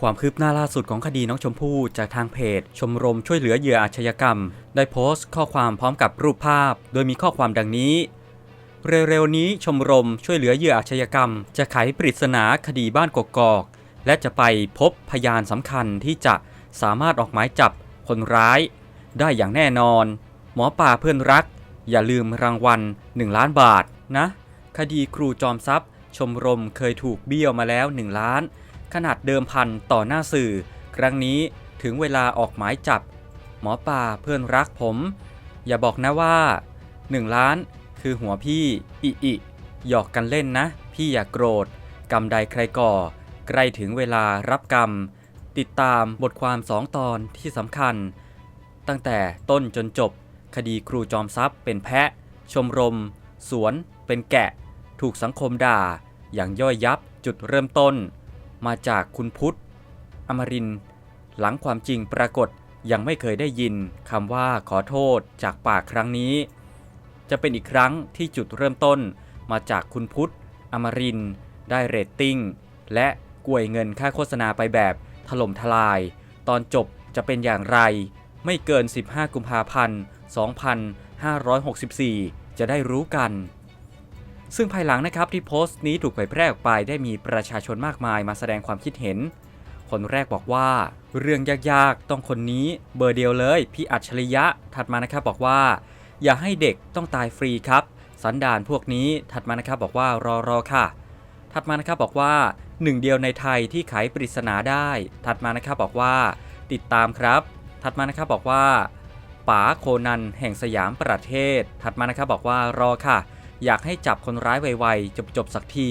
ความคืบหน้าล่าสุดของคดีน้องชมพู่จากทางเพจ ชมรมช่วยเหลือเหยื่ออาชญากรรม ได้โพสต์ข้อความพร้อมกับรูปภาพ โดยมีข้อความดังนี้ เร็วๆนี้ชมรมช่วยเหลือเหยื่ออาชญากรรม จะไขปริศนาคดีบ้านกกอก และจะไปพบพยานสำคัญที่จะสามารถออกหมายจับคนร้าย ได้อย่างแน่นอน หมอป่าเพื่อนรัก อย่าลืมรางวัล 1 ล้านบาทนะ คดีครูจอมทรัพย์ ชมรมเคยถูกเบี้ยวมาแล้ว 1 ล้าน ขนาดเดิมพันต่อหน้าสื่อ ครั้งนี้ถึงเวลาออกหมายจับ หมอป่าเพื่อนรักผม อย่าบอกนะว่า 1 ล้านคือหัวพี่อิอิหยอกกันเล่นนะ พี่อย่ากโกรธ กรรมใดใครก่อ ใกล้ถึงเวลารับกรรม ติดตามบทความสองตอนที่สำคัญ ตั้งแต่ต้นจนจบ คดีครูจอมทรัพย์เป็นแพะ ชมรม สวน เป็นแกะ ถูกสังคมด่า อย่างย่อยยับจุดเริ่มต้น มาจากคุณพุทธ อมริน หลังความจริงปรากฏยังไม่เคยได้ยินคำว่าขอโทษจากปากครั้งนี้ จะเป็นอีกครั้งที่จุดเริ่มต้นมาจากคุณพุทธ อมริน ได้เรตติ้ง และกวยเงินค่าโฆษณาไปแบบถล่มทลาย ตอนจบจะเป็นอย่างไร ไม่เกิน 15 กุมภาพันธ์ 2564 จะได้รู้กัน ซึ่งภายหลังนะครับที่โพสต์นี้ถูกเผยแพร่ออกไปได้มีประชาชนมากมายมาแสดงความคิดเห็น คนแรกบอกว่า เรื่องยากๆ ต้องคนนี้เบอร์เดียวเลย พี่อัจฉริยะถัดมานะครับบอกว่า อย่าให้เด็กต้องตายฟรีครับ สันดานพวกนี้ถัดมานะครับบอกว่ารอรอค่ะ ถัดมานะครับบอกว่าหนึ่งเดียวในไทยที่ไขปริศนาได้ ถัดมานะครับบอกว่า ติดตามครับ ถัดมานะครับบอกว่าป๋าโคนันแห่งสยามประเทศ ถัดมานะครับบอกว่ารอค่ะ อยากให้จับคนร้ายไวๆจบๆสักที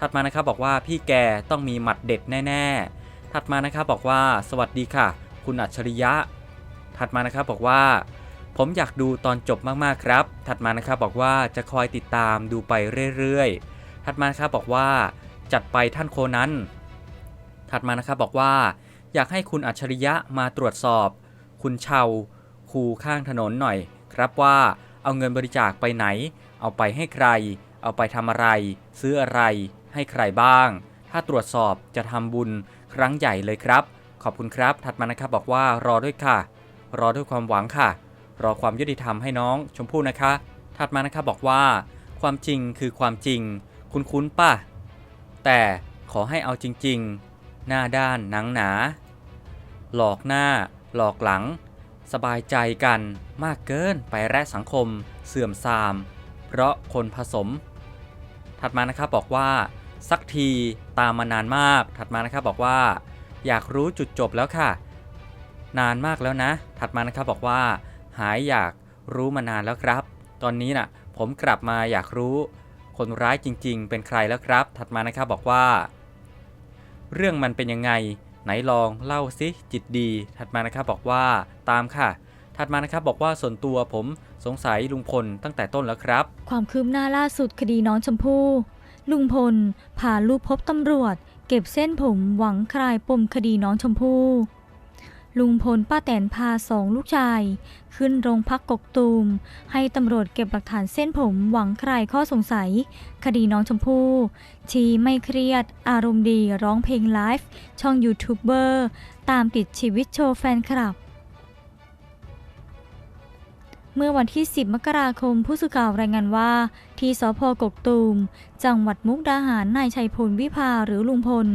ถัดมานะครับบอกว่าพี่แกต้องมีหมัดเด็ดแน่ ๆ ถัดมานะครับบอกว่าสวัสดีค่ะ คุณอัจฉริยะ ถัดมานะครับบอกว่า ผมอยากดูตอนจบมากๆครับ ถัดมานะครับบอกว่าจะคอยติดตามดูไปเรื่อยๆ ถัดมานะครับบอกว่า จัดไปท่านโคนั้น ถัดมานะครับบอกว่า อยากให้คุณอัจฉริยะมาตรวจสอบ คุณเชาคูข้างถนนหน่อย ครับว่าเอาเงินบริจาคไปไหน เอาไปให้ใคร เอาไปทำอะไร ซื้ออะไร ให้ใครบ้าง ถ้าตรวจสอบจะทำบุญครั้งใหญ่เลยครับ ขอบคุณครับ ถัดมานะครับบอกว่ารอด้วยค่ะ รอด้วยความหวังค่ะ รอความยุติธรรมให้น้องชมพู่นะคะ ถัดมานะครับบอกว่า ความจริงคือความจริง คุ้นๆป่ะ แต่ขอให้เอาจริง ๆ หน้าด้านหนังหนา หลอกหน้า หลอกหลัง สบายใจกันมากเกินไปแระสังคม เสื่อมทราม เพราะคนผสม ถัดมานะครับบอกว่า สักทีตามมานานมาก ถัดมานะครับบอกว่า อยากรู้จุดจบแล้วค่ะ นานมากแล้วนะ ถัดมานะครับบอกว่า หายอยากรู้มานานแล้วครับ ตอนนี้น่ะผมกลับมาอยากรู้คนร้ายจริง ๆ เป็นใครแล้วครับ ถัดมานะครับบอกว่า เรื่องมันเป็นยังไง ไหนลองเล่าสิจิตดี ถัดมานะครับบอกว่าตามค่ะ ถัดมานะครับบอกว่าส่วนตัวผมสงสัยลุงพลตั้งแต่ต้นแล้วครับ ความคืบหน้าล่าสุดคดีน้องชมพู่ลุงพลพาลูกพบตำรวจ เก็บเส้นผมหวังคลายปมคดีน้องชมพู่ลุงพลป้าแตนพาสองลูกชาย ขึ้นโรงพักกกตูม ให้ตำรวจเก็บหลักฐานเส้นผมหวังคลายข้อสงสัย คดีน้องชมพู่ชีไม่เครียด อารมณ์ดีร้องเพลงไลฟ์ช่องยูทูบเบอร์ตามติดชีวิตโชว์แฟนคลับ เมื่อวันที่ 10 มกราคม ผู้สื่อข่าวรายงานว่า ที่สพกกตูม จังหวัดมุกดาหาร นายชัยพลวิภาหรือลุงพล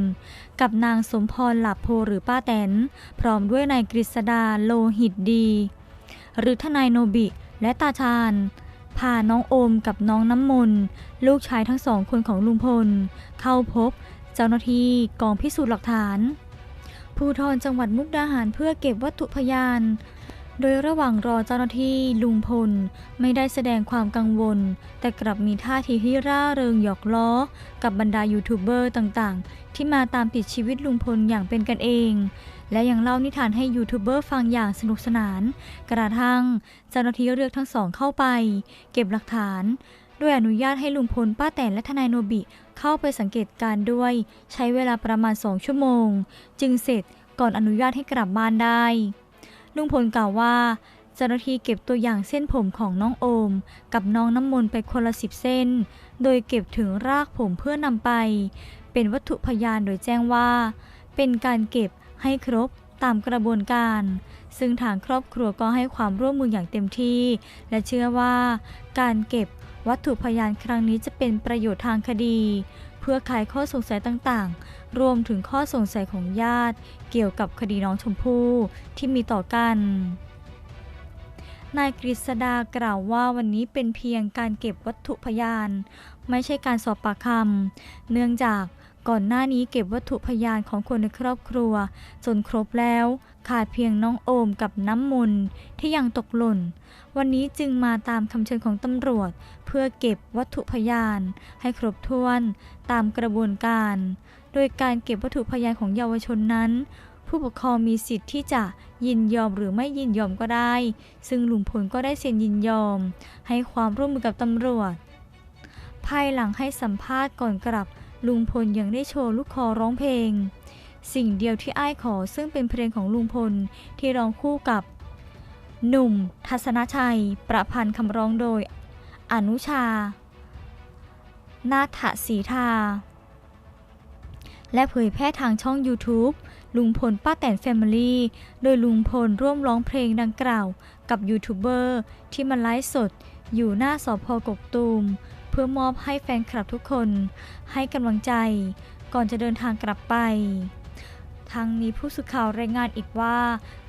กับนางสมพรหลับโพหรือป้าแตน พร้อมด้วยนายกฤษดาโลหิตดี หรือทนายโนบิ และตาชาญพาน้องโอมกับน้องน้ำมนต์ลูกชายทั้งสองคนของลุงพล เข้าพบ เจ้าหน้าที่กองพิสูจน์หลักฐานภูธรจังหวัดมุกดาหารเพื่อเก็บวัตถุพยาน โดยระหว่างรอเจ้าหน้าที่ลุงพลไม่ได้แสดงความกังวล แต่กลับมีท่าทีที่ร่าเริงหยอกล้อ กับบรรดายูทูบเบอร์ต่างๆ ที่มาตามติดชีวิตลุงพลอย่างเป็นกันเอง และยังเล่านิทานให้ยูทูบเบอร์ฟังอย่างสนุกสนาน กระทั่งเจ้าหน้าที่เรียกทั้งสองเข้าไป เก็บหลักฐานด้วยอนุญาตให้ลุงพลป้าแตนและทนายโนบิเข้าไปสังเกตการด้วย ใช้เวลาประมาณสองชั่วโมง จึงเสร็จก่อนอนุญาตให้กลับบ้านได้ ลุงพลกล่าวว่าเจ้าหน้าที่เก็บตัวอย่างเส้นผมของน้องโอม กับน้องน้ำมนต์ไปคนละสิบเส้น โดยเก็บถึงรากผมเพื่อนำไป เป็นวัตถุพยานโดยแจ้งว่า เป็นการเก็บให้ครบตามกระบวนการ ซึ่งทางครอบครัวก็ให้ความร่วมมืออย่างเต็มที่ และเชื่อว่า การเก็บวัตถุพยานครั้งนี้จะเป็นประโยชน์ทางคดี พื่อคลายข้อสงสัยต่างๆ รวมถึงข้อสงสัยของญาติ เกี่ยวกับคดีน้องชมพู่ที่มีต่อกัน นายกฤษดากล่าวว่าวันนี้เป็นเพียงการเก็บวัตถุพยาน ไม่ใช่การสอบปากคำเนื่องจากก่อนหน้านี้เก็บวัตถุพยานของคนในครอบครัว จนครบแล้ว ขาดเพียงน้องโอมกับน้ำมนต์ที่ยังตกหล่น วันนี้จึงมาตามคำเชิญของตำรวจ เพื่อเก็บวัตถุพยาน ให้ครบถ้วนตามกระบวนการ โดยการเก็บวัตถุพยานของเยาวชนนั้น ผู้ปกครองมีสิทธิ์ที่จะยินยอมหรือไม่ยินยอมก็ได้ ซึ่งลุงพลก็ได้เซ็นยินยอม ให้ความร่วมมือกับตำรวจ ภายหลังให้สัมภาษณ์ก่อนกลับ ลุงพลยังได้โชว์ลูกคอร้องเพลง สิ่งเดียวที่อ้ายขอซึ่งเป็นเพลงของลุงพลที่ร้องคู่กับ หนุ่ม ทัศนชัย ประพันธ์คำร้องโดย อนุชา นาถสีทา และเผยแพร่ทางช่อง YouTube ลุงพลป้าแตนแฟมิลี่ โดยลุงพลร่วมร้องเพลงดังกล่าว กับยูทูบเบอร์ที่มาไลฟ์สด อยู่หน้าสพกกตูม เพื่อมอบให้แฟนคลับทุกคน ให้กำลังใจ ก่อนจะเดินทางกลับไปทางนี้ผู้สื่อข่าวรายงานอีกว่า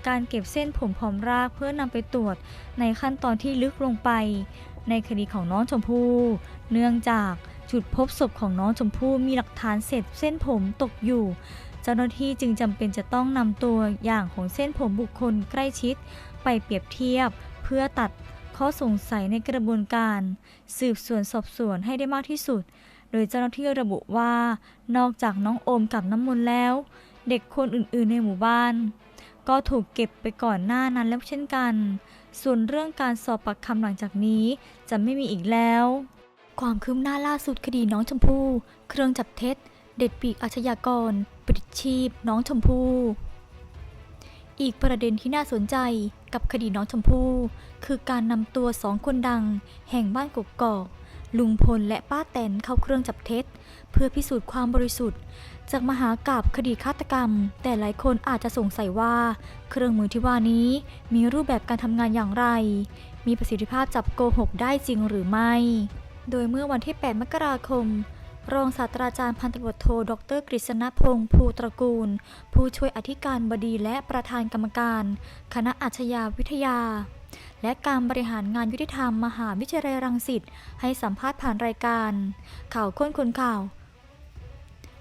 การเก็บเส้นผมพร้อมรากเพื่อนำไปตรวจในขั้นตอนที่ลึกลงไป ในคดีของน้องชมพู่ เนื่องจาก จุดพบศพของน้องชมพู่มีหลักฐานเศษเส้นผมตกอยู่ เจ้าหน้าที่จึงจำเป็นจะต้องนำตัวอย่างของเส้นผมบุคคลใกล้ชิด ไปเปรียบเทียบ เพื่อตัดข้อสงสัยในกระบวนการ สืบสวนสอบสวนให้ได้มากที่สุด โดยเจ้าหน้าที่ระบุว่า นอกจากน้องโอมกับน้ำมนต์แล้ว เด็กคนอื่นๆในหมู่บ้าน ก็ถูกเก็บไปก่อนหน้านั้นแล้วเช่นกัน ส่วนเรื่องการสอบปากคำหลังจากนี้จะไม่มีอีกแล้ว ความคืบหน้าล่าสุดคดีน้องชมพู่เครื่องจับเท็จ เด็ดปีกอาชญากร ปลิดชีพ น้องชมพู่อีกประเด็นที่น่าสนใจกับคดีน้องชมพู่คือการนำตัวสองคนดัง แห่งบ้านกกอกลุงพลและป้าแตนเข้าเครื่องจับเท็จ เพื่อพิสูจน์ความบริสุทธิ์ จากมหากาบคดีฆาตกรรม แต่หลายคนอาจจะสงสัยว่า เครื่องมือที่ว่านี้มีรูปแบบการทำงานอย่างไร มีประสิทธิภาพจับโกหกได้จริงหรือไม่ โดยเมื่อวันที่ 8 มกราคม รองศาสตราจารย์พันตำรวจโท ดรกฤษณพงษ์ภูตระกูล ผู้ช่วยอธิการบดีและประธานกรรมการ คณะอาชญาวิทยา และการบริหารงานยุติธรรมมหาวิทยาลัยรังสิตให้สัมภาษณ์ผ่านรายการ ข่าวค้นคนข่าว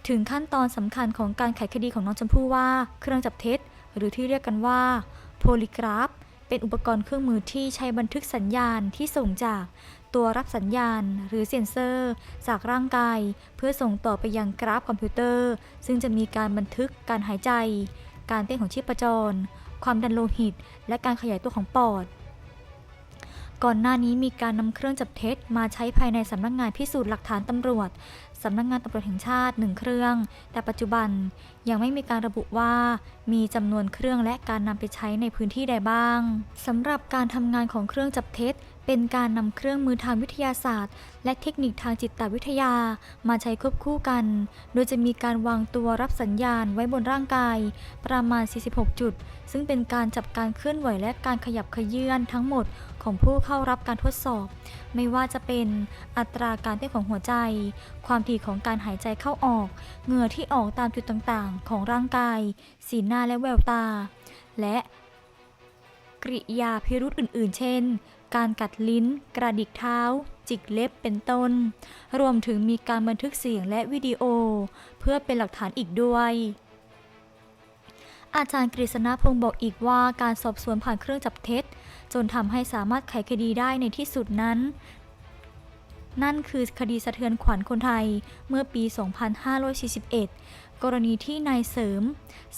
ถึงขั้นตอนสำคัญของการไขคดีของน้องชมพู่ว่า เครื่องจับเท็จ หรือที่เรียกกันว่า โพลิกราฟ เป็นอุปกรณ์เครื่องมือที่ใช้บันทึกสัญญาณที่ส่งจากตัวรับสัญญาณ หรือเซ็นเซอร์ จากร่างกาย เพื่อส่งต่อไปยังกราฟคอมพิวเตอร์ ซึ่งจะมีการบันทึกการหายใจ การเต้นของชีพจร ความดันโลหิต และการขยายตัวของปอด ก่อนหน้านี้มีการนำเครื่องจับเท็จมาใช้ภายในสำนักงานพิสูจน์หลักฐานตำรวจ สำนักงานตำรวจแห่งชาติหนึ่งเครื่อง แต่ปัจจุบันยังไม่มีการระบุว่ามีจำนวนเครื่องและการนำไปใช้ในพื้นที่ใดบ้างสำหรับการทำงานของเครื่องจับเท็จ เป็นการนำเครื่องมือทางวิทยาศาสตร์ และเทคนิคทางจิตวิทยามาใช้ควบคู่กัน โดยจะมีการวางตัวรับสัญญาณไว้บนร่างกาย ประมาณ 46 จุด ซึ่งเป็นการจับการเคลื่อนไหวและการขยับเขยื่อนทั้งหมดของผู้เข้ารับการทดสอบ ไม่ว่าจะเป็นอัตราการเต้นของหัวใจ ความถี่ของการหายใจเข้าออก เหงื่อที่ออกตามจุดต่างๆ ของร่างกาย สีหน้าและแววตา และกริยาพิรุธอื่น ๆ เช่น การกัดลิ้น กระดิกเท้า จิกเล็บเป็นต้น รวมถึงมีการบันทึกเสียงและวิดีโอ เพื่อเป็นหลักฐานอีกด้วยอาจารย์กฤษณพงศ์บอกอีกว่าการสอบสวนผ่านเครื่องจับเท็จ จนทำให้สามารถไขคดีได้ในที่สุดนั้น นั่นคือคดีสะเทือนขวัญคนไทยเมื่อปี 2541 กรณีที่นายเสริม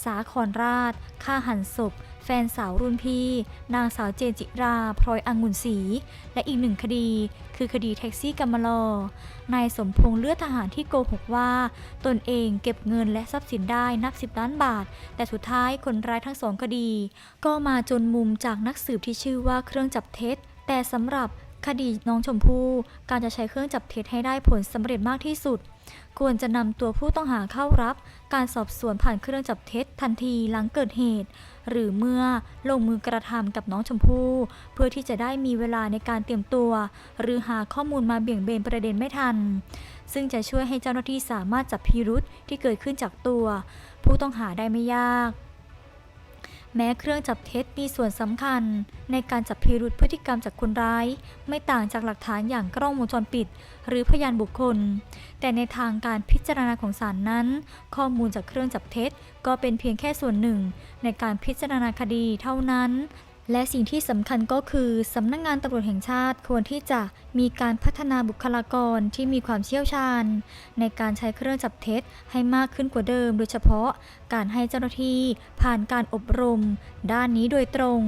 สาขรราชฆ่าหันศพ แฟนสาวรุ่นพี่ นางสาวเจนจิรา พลอยองุ่นศรี และอีกหนึ่งคดี คือคดีแท็กซี่กำมะลอ นายสมพงษ์เลือดทหารที่โกหกว่า ตนเองเก็บเงินและทรัพย์สินได้นับสิบล้านบาท แต่สุดท้ายคนร้ายทั้งสองคดี ก็มาจนมุมจากนักสืบที่ชื่อว่าเครื่องจับเท็จ แต่สำหรับคดีน้องชมพู่การจะใช้เครื่องจับเท็จให้ได้ผลสำเร็จมากที่สุด ควรจะนำตัวผู้ต้องหาเข้ารับ การสอบสวนผ่านเครื่องจับเท็จทันทีหลังเกิดเหตุ หรือเมื่อลงมือกระทำกับน้องชมพู่ เพื่อที่จะได้มีเวลาในการเตรียมตัว หรือหาข้อมูลมาเบี่ยงเบนประเด็นไม่ทัน ซึ่งจะช่วยให้เจ้าหน้าที่สามารถจับพิรุษที่เกิดขึ้นจากตัว ผู้ต้องหาได้ไม่ยาก แม้เครื่องจับเท็จมีส่วนสำคัญ ในการจับพิรุษพฤติกรรมจากคนร้าย ไม่ต่างจากหลักฐานอย่างกล้องวงจรปิด หรือพยานบุคคล แต่ในทางการพิจารณาของศาลนั้น ข้อมูลจากเครื่องจับเท็จ ก็เป็นเพียงแค่ส่วนหนึ่ง ในการพิจารณาคดีเท่านั้น และสิ่งที่สำคัญก็คือสำนักงงานตำรวจแห่งชาติควรที่จะมีการพัฒนาบุคลากรที่มีความเชี่ยวชาญ ในการใช้เครื่องจับเท็จให้มากขึ้นกว่าเดิม โดยเฉพาะการให้เจ้าหน้าที่ผ่านการอบรม ด้านนี้โดยตรง